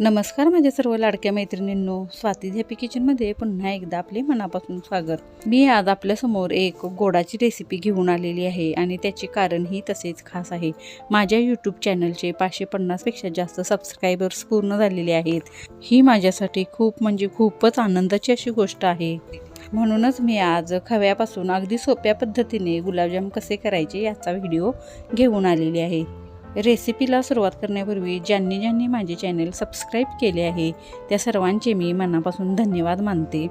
नमस्कार माझ्या सर्व लाडक्या मैत्रिणींनो स्वाती झॅपी किचनमध्ये पुन्हा एकदा आपले मनापासून स्वागत. मी आज आपल्यासमोर एक गोडाची रेसिपी घेऊन आलेली आहे आणि त्याचे कारणही तसेच खास आहे. माझ्या यूट्यूब चॅनलचे पाचशे पन्नासपेक्षा जास्त सबस्क्रायबर्स पूर्ण झालेले आहेत. ही माझ्यासाठी खूप म्हणजे खूपच आनंदाची अशी गोष्ट आहे. म्हणूनच मी आज खव्यापासून अगदी सोप्या पद्धतीने गुलाबजाम कसे करायचे याचा व्हिडिओ घेऊन आलेली आहे. रेसिपीला सुरुवात करण्यापूर्वी ज्यांनी ज्यांनी माझे चॅनल सबस्क्राईब केले आहे त्या सर्वांचे मी मनापासून धन्यवाद मानते.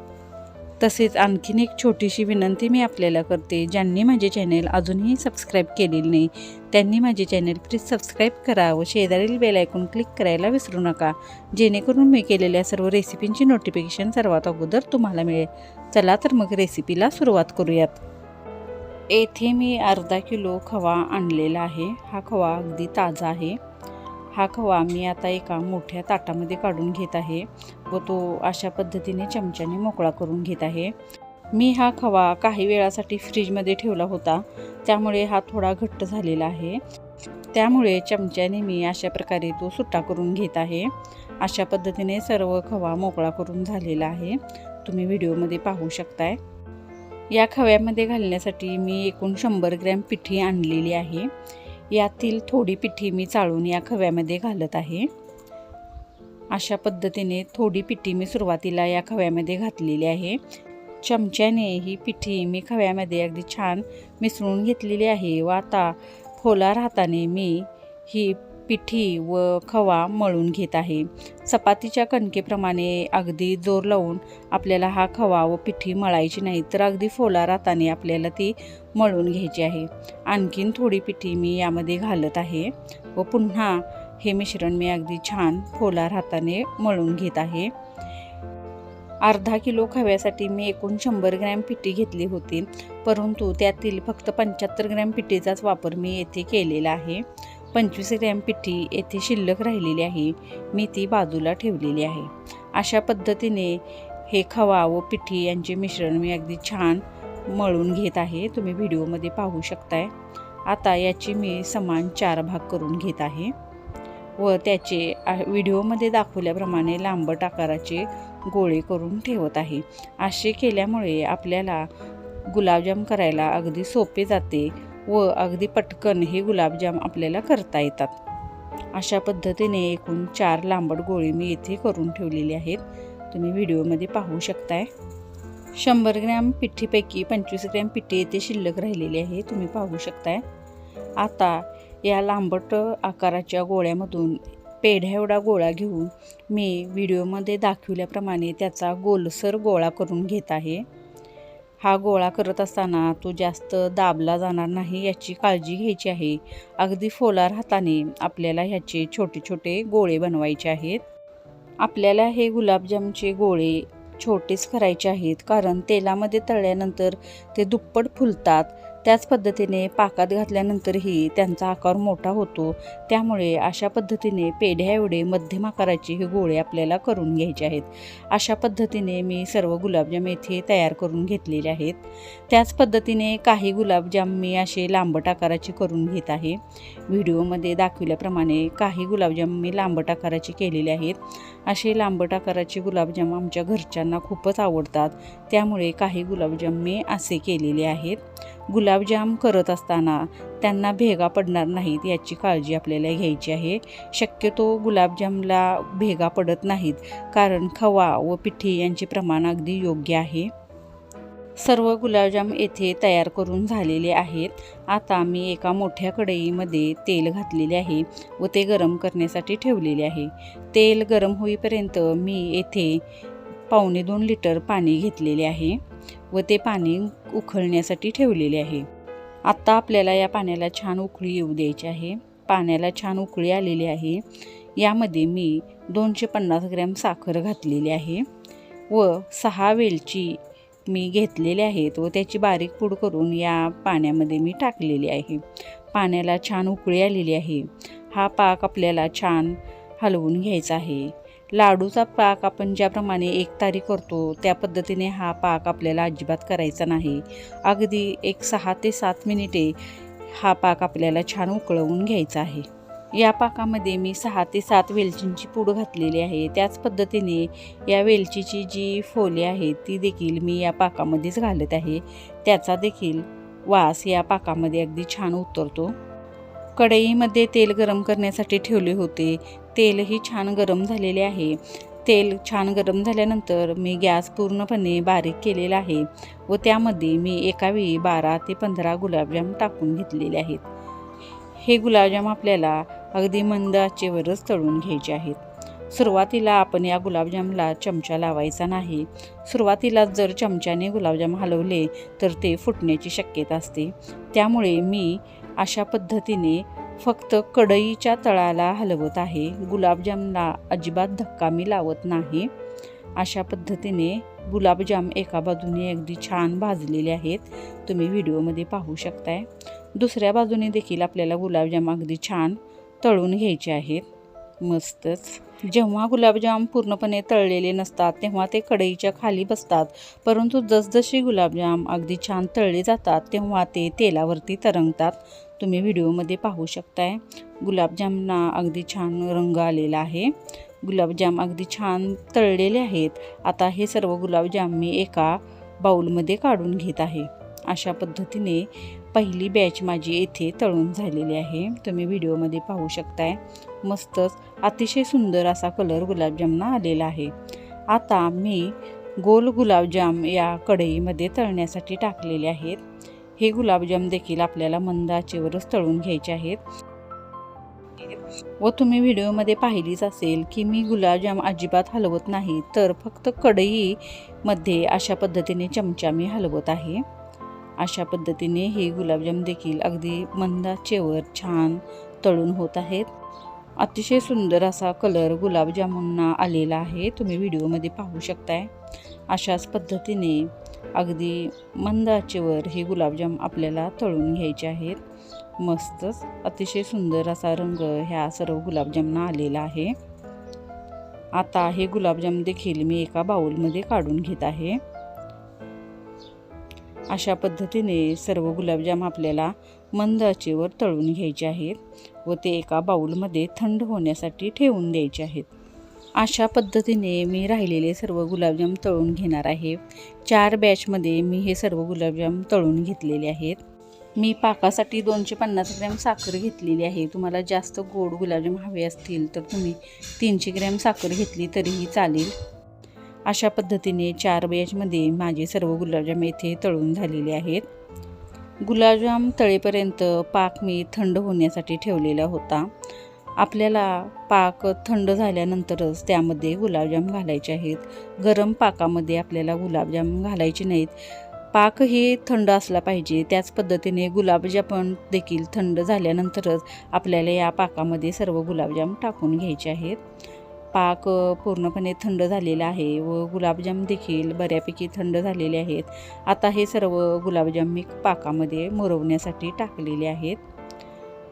तसेच आणखीन एक छोटीशी विनंती मी आपल्याला करते ज्यांनी माझे चॅनेल अजूनही सबस्क्राईब केलेले नाही त्यांनी माझे चॅनल प्लीज सबस्क्राईब करा व शेजारील बेल ऐकून क्लिक करायला विसरू नका जेणेकरून मी केलेल्या सर्व रेसिपींची नोटिफिकेशन सर्वात अगोदर तुम्हाला मिळेल. चला तर मग रेसिपीला सुरुवात करूयात. येथे मी अर्धा किलो खवा आणलेला आहे. हा खवा अगदी ताजा आहे. हा खवा मी आता एका मोठ्या ताटामध्ये काढून घेत आहे व तो अशा पद्धतीने चमच्याने मोकळा करून घेत आहे. मी हा खवा काही वेळासाठी फ्रीजमध्ये ठेवला होता. त्यामुळे हा थोडा घट्ट झालेला आहे. त्यामुळे चमच्याने मी अशा प्रकारे तो सुट्टा करून घेत आहे. अशा पद्धतीने सर्व खवा मोकळा करून झालेला आहे. तुम्ही व्हिडिओमध्ये पाहू शकताय. या खव्यामध्ये घालण्यासाठी मी एकूण शंभर ग्रॅम पिठी आणलेली आहे. यातील थोडी पिठी मी चाळून या खव्यामध्ये घालत आहे. अशा पद्धतीने थोडी पिठी मी सुरुवातीला या खव्यामध्ये घातलेली आहे. चमच्याने ही पिठी मी खव्यामध्ये अगदी छान मिसळून घेतलेली आहे व आता खोला राहताने मी ही पिठी व खवा मळून घेत आहे. चपातीच्या कणकेप्रमाणे अगदी जोर लावून आपल्याला हा खवा व पिठी मळायची नाही तर अगदी फोलार हाताने आपल्याला ती मळून घ्यायची आहे. आणखीन थोडी पिठी मी यामध्ये घालत आहे व पुन्हा हे मिश्रण मी अगदी छान फोला हाताने मळून घेत आहे. अर्धा किलो खव्यासाठी मी एकूण शंभर ग्रॅम पिठी घेतली होती परंतु त्यातील फक्त पंच्याहत्तर ग्रॅम पिठीचाच वापर मी येथे केलेला आहे. पंचवीस ग्रॅम पिठी येथे शिल्लक राहिलेली आहे. मी ती बाजूला ठेवलेली आहे. अशा पद्धतीने हे खवा व पिठी यांचे मिश्रण मी अगदी छान मळून घेत आहे. तुम्ही व्हिडिओमध्ये पाहू शकताय. आता याची मी समान चार भाग करून घेत आहे. व त्याचे व्हिडिओमध्ये दाखवल्याप्रमाणे लांबट आकाराचे गोळे करून ठेवत आहे. असे केल्यामुळे आपल्याला गुलाबजाम करायला अगदी सोपे जाते. व अगदी पटकन हे गुलाबजाम आपल्याला करता येतात. अशा पद्धतीने एकूण चार लांबट गोळे मी इथे करून ठेवलेली आहेत. तुम्ही व्हिडिओमध्ये पाहू शकताय. शंभर ग्रॅम पिठीपैकी पंचवीस ग्रॅम पिठी येथे शिल्लक राहिलेली आहे. तुम्ही पाहू शकताय. आता या लांबट आकाराच्या गोळ्यामधून पेढ्या एवढा गोळा घेऊन मी व्हिडिओमध्ये दाखवल्याप्रमाणे त्याचा गोलसर गोळा करून घेत आहे. हा गोळा करत असताना तो जास्त दाबला जाणार नाही याची काळजी घ्यायची आहे. अगदी फोलार हाताने आपल्याला ह्याचे छोटे छोटे गोळे बनवायचे आहेत. आपल्याला हे गुलाबजामचे गोळे छोटेच करायचे आहेत कारण तेलामध्ये तळल्यानंतर ते दुप्पट फुलतात. त्याच पद्धतीने पाकात घातल्यानंतरही त्यांचा आकार मोठा होतो. त्यामुळे अशा पद्धतीने पेढ्या एवढे मध्यम आकाराचे हे गोळे आपल्याला करून घ्यायचे आहेत. अशा पद्धतीने मी सर्व गुलाबजाम येथे तयार करून घेतलेले आहेत. त्याच पद्धतीने काही गुलाबजाम मी असे लांबट आकाराचे करून घेत आहे. व्हिडिओमध्ये दाखविल्याप्रमाणे काही गुलाबजाम मी लांबट आकाराचे केलेले आहेत. असे लांबट आकाराचे गुलाबजाम आमच्या घरच्यांना खूपच आवडतात. त्यामुळे काही गुलाबजाम मी असे केलेले आहेत. गुलाबजाम करत असताना त्यांना भेगा पडणार नाहीत याची काळजी आपल्याला घ्यायची आहे. शक्यतो गुलाबजामला भेगा पडत नाहीत कारण खवा व पिठी यांचे प्रमाण अगदी योग्य आहे. सर्व गुलाबजाम येथे तयार करून झालेले आहेत. आता मी एका मोठ्या कढईमध्ये तेल घातलेले आहे व ते गरम करण्यासाठी ठेवलेले आहे. तेल गरम होईपर्यंत मी येथे पावणे दोन लिटर पाणी घेतलेले आहे. व ते पाणी उखळण्यासाठी ठेवलेले आहे. आत्ता आपल्याला या पाण्याला छान उकळी येऊ द्यायची आहे. पाण्याला छान उकळी आलेली आहे. यामध्ये मी दोनशे पन्नास ग्रॅम साखर घातलेली आहे व सहा वेलची मी घेतलेले आहेत व त्याची बारीक पूड करून या पाण्यामध्ये मी टाकलेली आहे. पाण्याला छान उकळी आलेली आहे. हा पाक आपल्याला छान हलवून घ्यायचा आहे. लाडूचा पाक आपण ज्याप्रमाणे एक तारी करतो त्या पद्धतीने हा पाक आपल्याला अजिबात करायचा नाही. अगदी एक सहा ते सात मिनिटे हा पाक आपल्याला छान उकळवून घ्यायचा आहे. या पाकामध्ये मी सहा ते सात वेलचींची पूड घातलेली आहे. त्याच पद्धतीने या वेलचीची जी फोले आहे ती देखील मी या पाकामध्येच घालत आहे. त्याचा देखील वास या पाकामध्ये अगदी छान उतरतो. कढईमध्ये तेल गरम करण्यासाठी ठेवले होते. तेलही छान गरम झालेले आहे. तेल छान गरम झाल्यानंतर मी गॅस पूर्णपणे बारीक केलेला आहे व त्यामध्ये मी एकावेळी बारा ते पंधरा गुलाबजाम टाकून घेतलेले आहेत. हे गुलाबजाम आपल्याला अगदी मंद आचेवरच तळून घ्यायचे आहेत. सुरुवातीला आपण या गुलाबजामला चमचा लावायचा नाही. सुरुवातीला जर चमच्याने गुलाबजाम हलवले तर ते फुटण्याची शक्यता असते. त्यामुळे मी अशा पद्धतीने फक्त कढईच्या तळाला हलवत आहे. गुलाबजामला अजिबात धक्का मी लावत नाही. अशा पद्धतीने गुलाबजाम एका बाजूने अगदी छान भाजलेले आहेत. तुम्ही व्हिडिओमध्ये पाहू शकताय. दुसऱ्या बाजूने देखील आपल्याला गुलाबजाम अगदी छान तळून घ्यायचे आहेत. मस्तच. जेव्हा गुलाबजाम पूर्णपणे तळलेले नसतात तेव्हा ते कढईच्या खाली बसतात. परंतु जसजशी गुलाबजाम अगदी छान तळले जातात तेव्हा ते तेलावरती तरंगतात. तुम्ही व्हिडिओमध्ये पाहू शकताय. गुलाबजामना अगदी छान रंग आलेला आहे. गुलाबजाम अगदी छान तळलेले आहेत. आता हे सर्व गुलाबजाम मी एका बाऊलमध्ये काढून घेत आहे. अशा पद्धतीने पहिली बॅच माझी येथे तळून झालेली आहे. तुम्ही व्हिडिओमध्ये पाहू शकताय. मस्तच अतिशय सुंदर असा कलर गुलाबजामना आलेला आहे. आता मी गोल गुलाबजाम या कढईमध्ये तळण्यासाठी टाकलेले आहेत. हे गुलाबजाम देखील आपल्याला मंद आचेवरच तळून घ्यायचे आहेत. व तुम्ही व्हिडिओमध्ये पाहिलीच असेल की मी गुलाबजाम अजिबात हलवत नाही तर फक्त कढईमध्ये अशा पद्धतीने चमचा मी हलवत आहे. अशा पद्धतीने हे गुलाबजाम देखील अगदी मंदाचेवर छान तळून होत आहेत. अतिशय सुंदर असा कलर गुलाबजामुनना आलेला आहे तुम्ही व्हिडिओमध्ये पाहू शकताय. अशाच पद्धतीने अगदी मंद आचेवर हे गुलाबजाम आपल्याला तळून घ्यायचे आहेत. मस्तच अतिशय सुंदर असा रंग ह्या सर्व गुलाबजामना आलेला आहे. आता हे गुलाबजाम देखील मी एका बाउलमध्ये काढून घेत आहे. अशा पद्धतीने सर्व गुलाबजाम आपल्याला मंद आचेवर तळून घ्यायचे आहेत व ते एका बाऊलमध्ये थंड होण्यासाठी ठेवून द्यायचे आहेत. अशा पद्धतीने मी राहिलेले सर्व गुलाबजाम तळून घेणार आहे. चार बॅचमध्ये मी हे सर्व गुलाबजाम तळून घेतलेले आहेत. मी पाकासाठी दोनशे पन्नास ग्रॅम साखर घेतलेली आहे. तुम्हाला जास्त गोड गुलाबजाम हवे असतील तर तुम्ही तीनशे ग्रॅम साखर घेतली तरीही चालेल. अशा पद्धतीने चार बॅचमध्ये माझे सर्व गुलाबजाम येथे तळून झालेले आहेत. गुलाबजाम तळेपर्यंत पाक मी थंड होण्यासाठी ठेवलेला होता. आपल्याला पाक थंड झाल्यानंतरच त्यामध्ये गुलाबजाम घालायचे आहेत. गरम पाकामध्ये आपल्याला गुलाबजाम घालायचे नाहीत. पाक हे थंड असला पाहिजे. त्याच पद्धतीने गुलाबजाम देखील थंड झाल्यानंतरच आपल्याला या पाकामध्ये सर्व गुलाबजाम टाकून घ्यायचे आहेत. पाक पूर्णपणे थंड झालेला आहे व गुलाबजाम देखील बऱ्यापैकी थंड झालेले आहेत. आता हे सर्व गुलाबजाम मी पाकामध्ये मुरवण्यासाठी टाकलेले आहेत.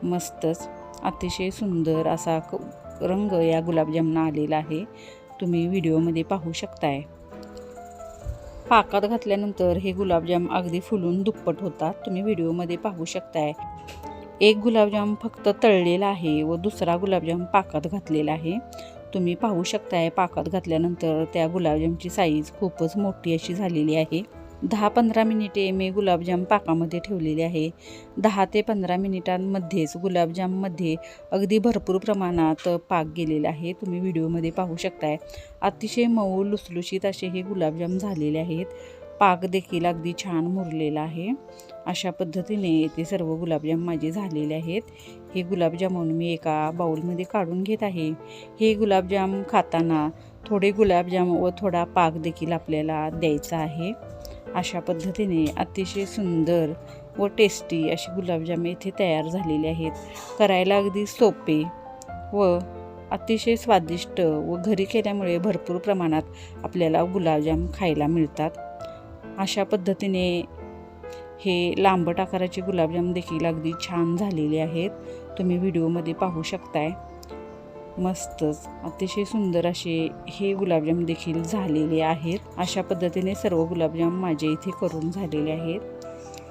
मस्तच. अतिशय सुंदर असा रंग या गुलाबजामना आलेला आहे. तुम्ही व्हिडिओमध्ये पाहू शकताय. पाकात घातल्यानंतर हे गुलाबजाम अगदी फुलून दुप्पट होतात. तुम्ही व्हिडिओमध्ये पाहू शकताय. एक गुलाबजाम फक्त तळलेला आहे व दुसरा गुलाबजाम पाकात घातलेला आहे. तुम्ही पाहू शकताय पाकात घातल्यानंतर त्या गुलाबजामची साईज खूपच मोठी अशी झालेली आहे. दहा पंधरा मिनिटे मी गुलाबजाम पाकामध्ये ठेवलेले आहे. दहा ते पंधरा मिनिटांमध्येच गुलाबजाममध्ये अगदी भरपूर प्रमाणात पाक गेलेला आहे. तुम्ही व्हिडिओमध्ये पाहू शकताय. अतिशय मऊ लुसलुशीत असे हे गुलाबजाम झालेले आहेत. पाक देखील अगदी छान मुरलेला आहे. अशा पद्धतीने येथे सर्व गुलाबजाम माझे झालेले आहेत. हे गुलाबजामून मी एका बाऊलमध्ये काढून घेत आहे. हे गुलाबजाम खाताना थोडे गुलाबजाम व थोडा पाक देखील आपल्याला द्यायचा आहे. अशा पद्धतीने अतिशय सुंदर व टेस्टी अशी गुलाबजाम इथे तयार झालेले आहेत. करायला अगदी सोपे व अतिशय स्वादिष्ट व घरी केल्यामुळे भरपूर प्रमाणात आपल्याला गुलाबजाम खायला मिळतात. अशा पद्धतीने हे लांबट आकाराचे गुलाबजाम देखील अगदी छान झालेले आहेत. तुम्ही व्हिडिओमध्ये पाहू शकताय. मस्तच. अतिशय सुंदर असे हे गुलाबजाम देखील झालेले आहेत. अशा पद्धतीने सर्व गुलाबजाम माझे इथे करून झालेले आहेत.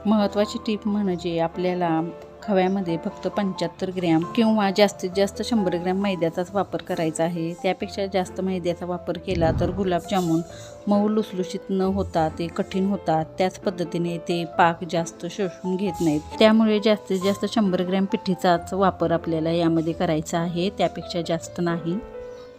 महत्त्वाची टीप म्हणजे आपल्याला खव्यामध्ये फक्त पंच्याहत्तर ग्रॅम किंवा जास्तीत जास्त शंभर ग्रॅम मैद्याचाच वापर करायचा आहे. त्यापेक्षा जास्त मैद्याचा वापर केला तर गुलाबजामुन मऊ लुसलुशीत न होता ते कठीण होतात. त्याच पद्धतीने ते पाक जास्त शोषून घेत नाहीत. त्यामुळे जास्तीत जास्त शंभर ग्रॅम पिठीचाच वापर आपल्याला यामध्ये करायचा आहे. त्यापेक्षा जास्त नाही.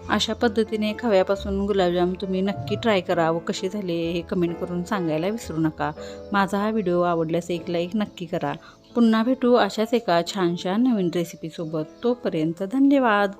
अशा पद्धतीने खव्यापासून गुलाबजाम तुम्ही नक्की ट्राय करा. व कसे झाले हे कमेंट करून सांगायला विसरू नका. माझा हा व्हिडिओ आवडल्यास एक लाईक नक्की करा. पुन्हा भेटू अशाच एका छानशा नवीन रेसिपीसोबत तोपर्यंत धन्यवाद.